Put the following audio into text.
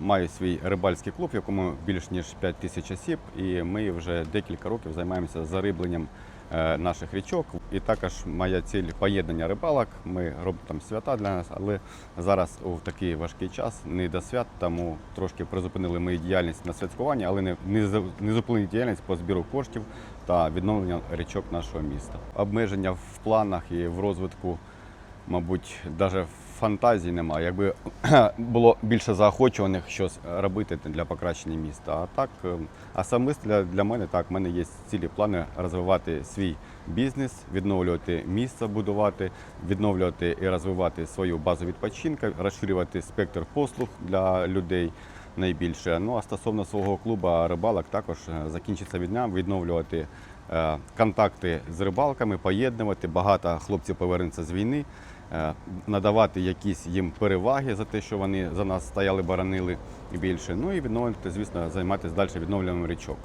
маю свій рибальський клуб, в якому більш ніж 5 тисяч осіб, і ми вже декілька років займаємося зарибленням е, наших річок. І також моя ціль поєднання рибалок. Ми робимо там свята для нас, але зараз у такий важкий час не до свят, тому трошки призупинили мою діяльність на святкування, але не, не, не зупинили діяльність по збіру коштів та відновлення річок нашого міста. Обмеження в планах і в розвитку мабуть, навіть фантазії немає. Якби було більше заохочуваних щось робити для покращення міста. А так, а особисто для, для мене так, в мене є цілі плани розвивати свій бізнес, відновлювати місце, будувати, відновлювати і розвивати свою базу відпочинку, розширювати спектр послуг для людей. Найбільше. Ну а стосовно свого клубу рибалок, також закінчиться закінчиться війна, відновлювати е, контакти з рибалками, поєднувати. Багато хлопців повернуться з війни, е, надавати якісь їм переваги за те, що вони за нас стояли, боронили і більше. Ну і відновлювати, звісно, займатися далі відновленням річок.